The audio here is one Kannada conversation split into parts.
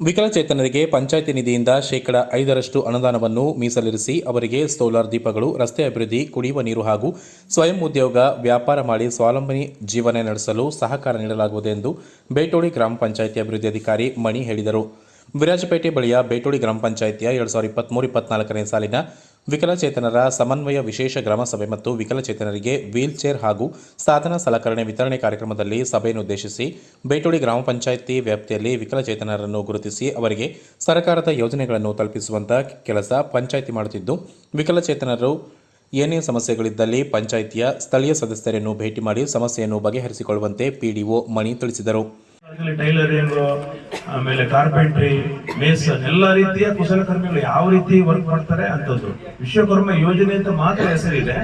ವಿಕಲಚೇತನರಿಗೆ ಪಂಚಾಯಿತಿ ನಿಧಿಯಿಂದ ಶೇಕಡ ಐದರಷ್ಟು ಅನುದಾನವನ್ನು ಮೀಸಲಿರಿಸಿ ಅವರಿಗೆ ಸೋಲಾರ್ ದೀಪಗಳು, ರಸ್ತೆ ಅಭಿವೃದ್ಧಿ, ಕುಡಿಯುವ ನೀರು ಹಾಗೂ ಸ್ವಯಂ ಉದ್ಯೋಗ, ವ್ಯಾಪಾರ ಮಾಡಿ ಸ್ವಾವಲಂಬನೆ ಜೀವನ ನಡೆಸಲು ಸಹಕಾರ ನೀಡಲಾಗುವುದು ಎಂದು ಬೇಟೋಳಿ ಗ್ರಾಮ ಪಂಚಾಯಿತಿ ಅಭಿವೃದ್ಧಿ ಅಧಿಕಾರಿ ಮಣಿ ಹೇಳಿದರು. ವಿರಾಜಪೇಟೆ ಬಳಿಯ ಬೇಟೋಳಿ ಗ್ರಾಮ ಪಂಚಾಯಿತಿಯ ಎರಡು ಸಾವಿರದ ಇಪ್ಪತ್ತ್ಮೂರು ಇಪ್ಪತ್ನಾಲ್ಕನೇ ಸಾಲಿನ ವಿಕಲಚೇತನರ ಸಮನ್ವಯ ವಿಶೇಷ ಗ್ರಾಮ ಸಭೆ ಮತ್ತು ವಿಕಲಚೇತನರಿಗೆ ವೀಲ್ ಚೇರ್ ಹಾಗೂ ಸಾಧನ ಸಲಕರಣೆ ವಿತರಣೆ ಕಾರ್ಯಕ್ರಮದಲ್ಲಿ ಸಭೆಯನ್ನು ಉದ್ದೇಶಿಸಿ ಬೇಟೋಳಿ ಗ್ರಾಮ ಪಂಚಾಯಿತಿ ವ್ಯಾಪ್ತಿಯಲ್ಲಿ ವಿಕಲಚೇತನರನ್ನು ಗುರುತಿಸಿ ಅವರಿಗೆ ಸರ್ಕಾರದ ಯೋಜನೆಗಳನ್ನು ತಲುಪಿಸುವಂತಹ ಕೆಲಸ ಪಂಚಾಯಿತಿ ಮಾಡುತ್ತಿದ್ದು, ವಿಕಲಚೇತನರು ಏನೇ ಸಮಸ್ಯೆಗಳಿದ್ದಲ್ಲಿ ಪಂಚಾಯಿತಿಯ ಸ್ಥಳೀಯ ಸದಸ್ಯರನ್ನು ಭೇಟಿ ಮಾಡಿ ಸಮಸ್ಯೆಯನ್ನು ಬಗೆಹರಿಸಿಕೊಳ್ಳುವಂತೆ ಪಿಡಿಒ ಮಣಿ ತಿಳಿಸಿದರು. ಆಮೇಲೆ ಕಾರ್ಪೆಂಟ್ರಿ ಮೇಸನ್ ಎಲ್ಲ ರೀತಿಯ ಕುಶಲಕರ್ಮಿಗಳು ಯಾವ ರೀತಿ ವರ್ಕ್ ಮಾಡ್ತಾರೆ ಅಂತದ್ದು. ವಿಶ್ವಕರ್ಮ ಯೋಜನೆ ಅಂತ ಮಾತ್ರ ಹೆಸರಿದೆ.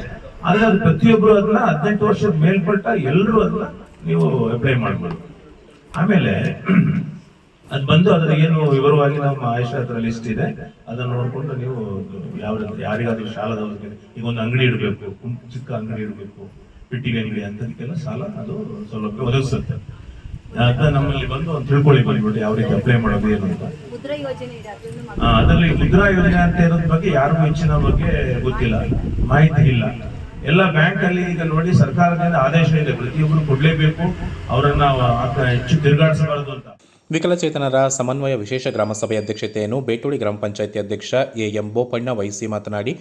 ಆದ್ರೆ ಅದು ಪ್ರತಿಯೊಬ್ಬರು ಅದನ್ನ ಹದಿನೆಂಟು ವರ್ಷದ ಮೇಲ್ಪಟ್ಟ ಎಲ್ಲರೂ ಅದನ್ನ ನೀವು ಅಪ್ಲೈ ಮಾಡ್ಬೋದು. ಆಮೇಲೆ ಅದು ಬಂದು ಅದ್ರ ಏನು ವಿವರವಾಗಿ ನಮ್ಮ ಆಯುಷ ಹತ್ರ ಲಿಸ್ಟ್ ಇದೆ. ಅದನ್ನ ನೋಡ್ಕೊಂಡು ನೀವು ಯಾವ ಯಾರಿಗಾದ್ರೂ ಸಾಲದವ್ರಿಗೆ ಈಗ ಒಂದು ಅಂಗಡಿ ಇಡಬೇಕು, ಚಿಕ್ಕ ಅಂಗಡಿ ಇಡಬೇಕು, ಪಿಟ್ಟಿಗೆ ಅಂಗಡಿ ಅಂತದಕ್ಕೆಲ್ಲ ಸಾಲ ಅದು ಸೌಲಭ್ಯ ಒದಗಿಸುತ್ತೆ. ಅದ ನಮ್ಮಲ್ಲಿ ಬಂದು ಒಂದು ತಿಳ್ಕೊಳ್ಳಿ ಬಂದ್ಬಿಟ್ಟು ಯಾವ ರೀತಿ ಅಪ್ಲೈ ಮಾಡೋದು ಏನು ಅಂತ. ಮುದ್ರಾ ಯೋಜನೆ ಇದೆ ಅದನ್ನು ಆ, ಅದರಲ್ಲಿ ಮುದ್ರಾ ಯೋಜನೆ ಅಂತ ಇರೋದ್ರ ಬಗ್ಗೆ ಯಾರಿಗೂ ಹೆಚ್ಚಿನ ಬಗ್ಗೆ ಗೊತ್ತಿಲ್ಲ. ಮಾಹಿತಿ ಇಲ್ಲ. ಎಲ್ಲ ಬ್ಯಾಂಕ್ ಅಲ್ಲಿ ಈಗ ನೋಡಿ ಸರ್ಕಾರದಿಂದ ಆದೇಶ ಇದೆ ಪ್ರತಿಯೊಬ್ಬರು ಕೊಡ್ಲೇಬೇಕು ಅವರನ್ನ ಹೆಚ್ಚು ತಿರುಗಾಡಿಸಬಾರದು ಅಂತ. ವಿಕಲಚೇತನರ ಸಮನ್ವಯ ವಿಶೇಷ ಗ್ರಾಮ ಸಭೆ ಅಧ್ಯಕ್ಷತೆಯನ್ನು ಬೇಟೋಡಿ ಗ್ರಾಮ ಪಂಚಾಯಿತಿ ಅಧ್ಯಕ್ಷ ಎಂ ಬೋಪಣ್ಣ ವಹಿಸಿ ಮಾತನಾಡಿ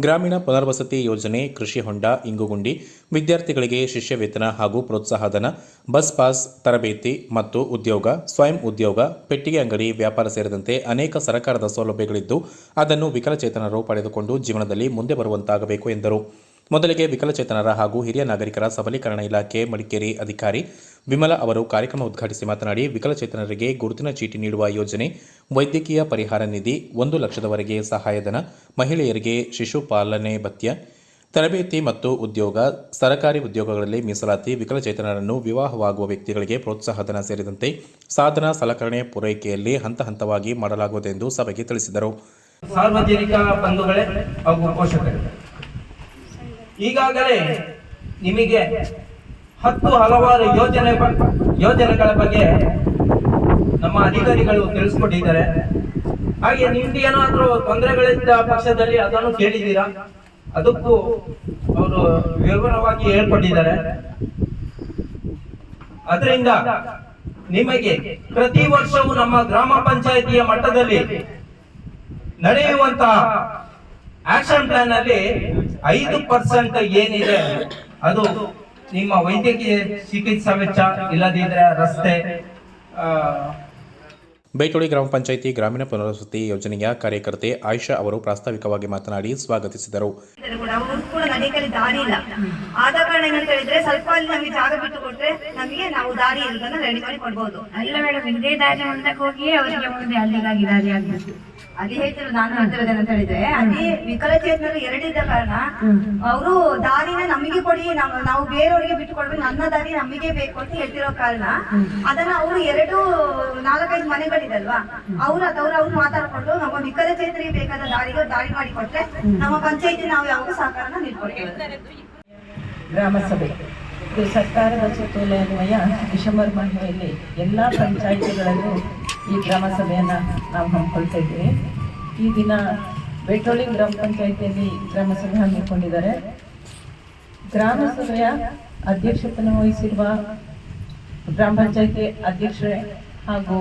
ಗ್ರಾಮೀಣ ಪುನರ್ವಸತಿ ಯೋಜನೆ, ಕೃಷಿ ಹೊಂಡ, ಇಂಗುಗುಂಡಿ, ವಿದ್ಯಾರ್ಥಿಗಳಿಗೆ ಶಿಷ್ಯ ವೇತನ ಹಾಗೂ ಪ್ರೋತ್ಸಾಹಧನ ಬಸ್ ಪಾಸ್, ತರಬೇತಿ ಮತ್ತು ಉದ್ಯೋಗ, ಸ್ವಯಂ ಉದ್ಯೋಗ, ಪೆಟ್ಟಿಗೆ ಅಂಗಡಿ, ವ್ಯಾಪಾರ ಸೇರಿದಂತೆ ಅನೇಕ ಸರ್ಕಾರದ ಸೌಲಭ್ಯಗಳಿದ್ದು, ಅದನ್ನು ವಿಕಲಚೇತನರು ಪಡೆದುಕೊಂಡು ಜೀವನದಲ್ಲಿ ಮುಂದೆ ಬರುವಂತಾಗಬೇಕು ಎಂದರು. ಮೊದಲಿಗೆ ವಿಕಲಚೇತನರ ಹಾಗೂ ಹಿರಿಯ ನಾಗರಿಕರ ಸಬಲೀಕರಣ ಇಲಾಖೆ ಮಡಿಕೇರಿ ಅಧಿಕಾರಿ ವಿಮಲ ಅವರು ಕಾರ್ಯಕ್ರಮ ಉದ್ಘಾಟಿಸಿ ಮಾತನಾಡಿ, ವಿಕಲಚೇತನರಿಗೆ ಗುರುತಿನ ಚೀಟಿ ನೀಡುವ ಯೋಜನೆ ವೈದ್ಯಕೀಯ ಪರಿಹಾರ ನಿಧಿ ಒಂದು ಲಕ್ಷದವರೆಗೆ ಸಹಾಯಧನ, ಮಹಿಳೆಯರಿಗೆ ಶಿಶು ಪಾಲನೆ ಭತ್ಯ, ತರಬೇತಿ ಮತ್ತು ಉದ್ಯೋಗ, ಸರಕಾರಿ ಉದ್ಯೋಗಗಳಲ್ಲಿ ಮೀಸಲಾತಿ, ವಿಕಲಚೇತನರನ್ನು ವಿವಾಹವಾಗುವ ವ್ಯಕ್ತಿಗಳಿಗೆ ಪ್ರೋತ್ಸಾಹಧನ ಸೇರಿದಂತೆ ಸಾಧನ ಸಲಕರಣೆ ಪೂರೈಕೆಯಲ್ಲಿ ಹಂತ ಹಂತವಾಗಿ ಮಾಡಲಾಗುವುದೆಂದು ಸಭೆಗೆ ತಿಳಿಸಿದರು. ಸಾರ್ವಜನಿಕ ಬಂಧುಗಳೇ ಹಾಗೂ ಪೋಷಕರೇ ಈಗಾಗಲೇ ನಿಮಗೆ ಹತ್ತು ಹಲವಾರು ಯೋಜನೆ ಯೋಜನೆಗಳ ಬಗ್ಗೆ ನಮ್ಮ ಅಧಿಕಾರಿಗಳು ತಿಳಿಸ್ಕೊಟ್ಟಿದ್ದಾರೆ. ಹಾಗೆ ನಿಮ್ಗೆ ಏನಾದ್ರೂ ತೊಂದರೆಗಳಿದ್ದ ಪಕ್ಷದಲ್ಲಿ ಅದನ್ನು ಕೇಳಿದ್ದೀರಾ? ಅದಕ್ಕೂ ಅವರು ವಿವರವಾಗಿ ಹೇಳ್ಕೊಟ್ಟಿದ್ದಾರೆ. ಅದರಿಂದ ನಿಮಗೆ ಪ್ರತಿ ವರ್ಷವೂ ನಮ್ಮ ಗ್ರಾಮ ಪಂಚಾಯಿತಿಯ ಮಟ್ಟದಲ್ಲಿ ನಡೆಯುವಂತಹ ಆಕ್ಷನ್ ಪ್ಲಾನ್ ಅಲ್ಲಿ ಐದು ಪರ್ಸೆಂಟ್ ಏನಿದೆ ಅದು ನಿಮ್ಮ ವೈದ್ಯಕೀಯ ಚಿಕಿತ್ಸಾ ವೆಚ್ಚ ಇಲ್ಲದಿದ್ರೆ ರಸ್ತೆ ಆ, ಬೇಟೋಳಿ ಗ್ರಾಮ ಪಂಚಾಯಿತಿ ಗ್ರಾಮೀಣ ಪುನರ್ವಸತಿ ಯೋಜನೆಯ ಕಾರ್ಯಕರ್ತೆ ಆಯಿಷಾ ಅವರು ಪ್ರಾಸ್ತಾವಿಕವಾಗಿ ಮಾತನಾಡಿ ಸ್ವಾಗತಿಸಿದರು. ಇದ್ದಾರೆ ಕೂಡ ಅವರು ಕೂಡ ನಡೆಯಕ್ಕೆ ದಾರಿ ಇಲ್ಲ ಆದ ಕಾರಣ ಏನಂತ ಹೇಳಿದ್ರೆ ಸ್ವಲ್ಪ ಅಲ್ಲಿ ನಮಗೆ ಜಾಗ ಬಿಟ್ಟು ಕೊಟ್ರೆ ನಮಗೆ ನಾವು ದಾರಿ ಇರೋದನ್ನ ರೆಡಿ ಮಾಡಿ ಕೊಡ್ಬೋದು ಅಲ್ಲ ಮೇಡಮ್ ಇದೇ ದಾರಿ ಮುಂದಕ್ಕೆ ಹೋಗಿ ಅವರಿಗೆ ಮುಂದೆ ಅಲ್ಲಿಗಾಗಿ ದಾರಿ ಆಗ್ಬಿಟ್ಟು ಅದೇ ಹೇಳ್ತಿರೋದು ನಾನು ಹೇಳ್ತಿರೋದೇನಂತ ಹೇಳಿದ್ರೆ ಅಲ್ಲಿ ವಿಕಲಚೇತನರು ಎರಡಿದ್ದ ಕಾರಣ ಅವರು ದಾರಿನ ನಮಗೆ ಕೊಡಿ ನಾವು ನಾವು ಬೇರೆಯವರಿಗೆ ಬಿಟ್ಟು ಕೊಡ್ಬೇಕು ನನ್ನ ದಾರಿ ನಮಗೆ ಬೇಕು ಅಂತ ಹೇಳ್ತಿರೋ ಕಾರಣ ಅದನ್ನ ಅವರು ಎರಡು ನಾಲ್ಕೈದು ಮನೆಗಳಿದಲ್ವಾ ಅವ್ರ ಅದವ್ರ ಅವ್ರು ಮಾತಾಡ್ಕೊಂಡು ನಮ್ಮ ವಿಕಲಚೇತರಿಗೆ ಬೇಕಾದ ದಾರಿಗೆ ದಾರಿ ಮಾಡಿ ಕೊಟ್ರೆ ನಮ್ಮ ಪಂಚಾಯತಿ ನಾವು ಯಾವಾಗ ಸಹಕಾರನ ನೀಡ್ಕೊಡ್ತೇವೆ ಗ್ರಾಮ ಸಭೆ ಇದು ಸರ್ಕಾರದ ಸುತ್ತೋಲೆ ಅನ್ವಯ ಡಿಸೆಂಬರ್ ಮಹಿಳೆಯಲ್ಲಿ ಎಲ್ಲ ಪಂಚಾಯಿತಿಗಳಲ್ಲೂ ಈ ಗ್ರಾಮ ಸಭೆಯನ್ನು ನಾವು ಹಮ್ಮಿಕೊಳ್ತಾ ಇದ್ದೀವಿ. ಈ ದಿನ ಬೆಟ್ಟೋಳಿ ಗ್ರಾಮ ಪಂಚಾಯಿತಿಯಲ್ಲಿ ಗ್ರಾಮ ಸಭೆ ಹಮ್ಮಿಕೊಂಡಿದ್ದಾರೆ. ಗ್ರಾಮ ಸಭೆಯ ಅಧ್ಯಕ್ಷತೆಯನ್ನು ವಹಿಸಿರುವ ಗ್ರಾಮ ಪಂಚಾಯಿತಿ ಅಧ್ಯಕ್ಷರೇ ಹಾಗೂ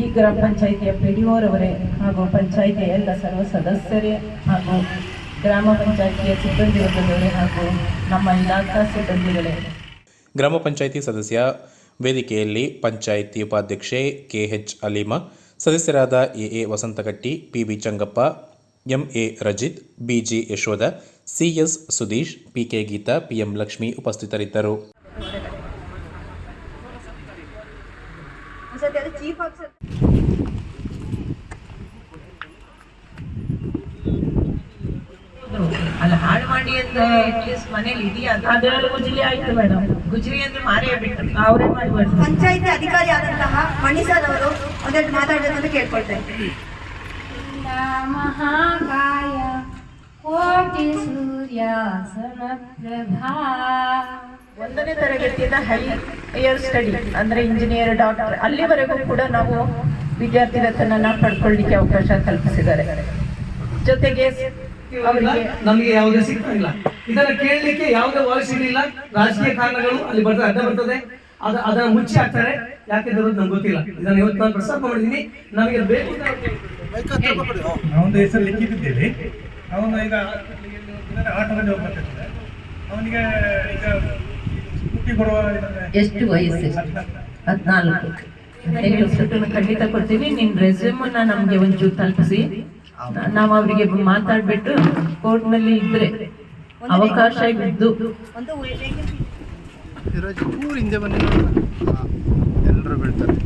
ಈ ಗ್ರಾಮ ಪಂಚಾಯಿತಿಯ ಪಿ ಡಿ ಅವರೇ ಹಾಗೂ ಪಂಚಾಯಿತಿಯ ಎಲ್ಲ ಸರ್ವ ಸದಸ್ಯರೇ ಹಾಗೂ ಗ್ರಾಮ ಪಂಚಾಯಿತಿಯ ಸಿಬ್ಬಂದಿ ವರ್ಗದವರೇ ಹಾಗೂ ನಮ್ಮ ಇಲಾಖಾ ಸಿಬ್ಬಂದಿಗಳೇ. ಗ್ರಾಮ ಪಂಚಾಯಿತಿ ಸದಸ್ಯ ವೇದಿಕೆಯಲ್ಲಿ ಪಂಚಾಯಿತಿ ಉಪಾಧ್ಯಕ್ಷೆ ಕೆ ಎಚ್ ಅಲೀಮಾ, ಸದಸ್ಯರಾದ AA Vasantagatti, PB Changappa, MA Rajith, BG Yashoda, CS Sudeesh, PK Geetha, PM Lakshmi ಉಪಸ್ಥಿತರಿದ್ದರು ಒಂದ್ಸತಿ ಅದು ಚೀಫ್ ಆಫೀಸರ್ ಅಲ್ಲ ಹಾಳು ಮಾಡಿ ಅಂತ ಅಟ್ಲೀಸ್ಟ್ ಮನೇಲಿ ಇದೆಯಾ ಅದರಲ್ಲಿ ಗುಜರಿ ಆಯ್ತು ಮೇಡಮ್ ಗುಜರಿ ಅಂದ್ರೆ ಮಾರೇ ಬಿಟ್ಟು. ಅವರೇ ಮಾಡಿ ಪಂಚಾಯತಿ ಅಧಿಕಾರಿ ಆದಂತಹ ಮಣಿಸಾದ್ ಅವರು ಒಂದೆರಡು ಮಾತಾಡಬೇಕಂತ ಅಂತ ಕೇಳ್ಕೊಳ್ತೇನೆ ಮಹಾಕಾಯ ಕೋಟಿ ಸೂರ್ಯ ಸಮಪ್ರಭಾ ಒಂದನೇ ತರಗತಿಯಿಂದ ಹೈ ಹೈಯರ್ ಸ್ಟಡಿ ಅಂದ್ರೆ ಇಂಜಿನಿಯರ್ ಡಾಕ್ಟರ್ ಅಲ್ಲಿವರೆಗೂ ಕೂಡ ನಾವು ವಿದ್ಯಾರ್ಥಿ ವೇತನನ ಪಡ್ಕೊಳ್ಳಿಕ್ಕೆ ಅವಕಾಶ ಕಲ್ಪಿಸಿದ್ದಾರೆ. ಜೊತೆಗೆ ನಮಗೆ ಯಾವುದೇ ಸಿಗ್ತಾ ಇಲ್ಲ. ಇದನ್ನ ಕೇಳಲಿಕ್ಕೆ ಯಾವುದೇ ವಾಯ್ಸ್ ಇರಲಿಲ್ಲ. ರಾಜಕೀಯ ಕಾರಣಗಳು ಅಲ್ಲಿ ಬರ್ತದೆ ಅಡ್ಡ ಬರ್ತದೆ. ಅದ ಅದನ್ನ ಮುಚ್ಚಿ ಹಾಕ್ತಾರೆ. ಯಾಕೆ ಅಂತ ನಮ್ಗೆ ಗೊತ್ತಿಲ್ಲ. ಇದನ್ನ ಇವತ್ತು ನಾನು ಪ್ರಸ್ತಾಪ ಮಾಡಿದ್ದೀನಿ. ನಮಗೆ ಬೇಕು ಅವನ ಹೆಸರು ಲಿಖಿತಿದ್ದೇವೆ ಅವನು ಈಗ ಆಟೋದಲ್ಲಿ ಅವನಿಗೆ ಈಗ ಸ್ಕೂಟಿ ಕೊಡುವ ಇದನ್ನ- ಎಷ್ಟು ವಯಸ್ಸು? ಹದಿನಾಲ್ಕು. ಖಂಡಿತ ಕೊಡ್ತೀವಿ ನಿನ್ನ ರೆಸ್ಯೂಮನ್ನ ನಮಗೆ ಒಂಚೂರು ತಲುಪಿಸಿ. ನಾವು ಅವರಿಗೆ ಮಾತಾಡ್ಬಿಟ್ಟು ಕೋರ್ಟ್ನಲ್ಲಿ ಇದ್ರೆ ಅವಕಾಶ ಇದ್ದು. ಎಲ್ಲರೂ ಬೀಳ್ತಾರೆ.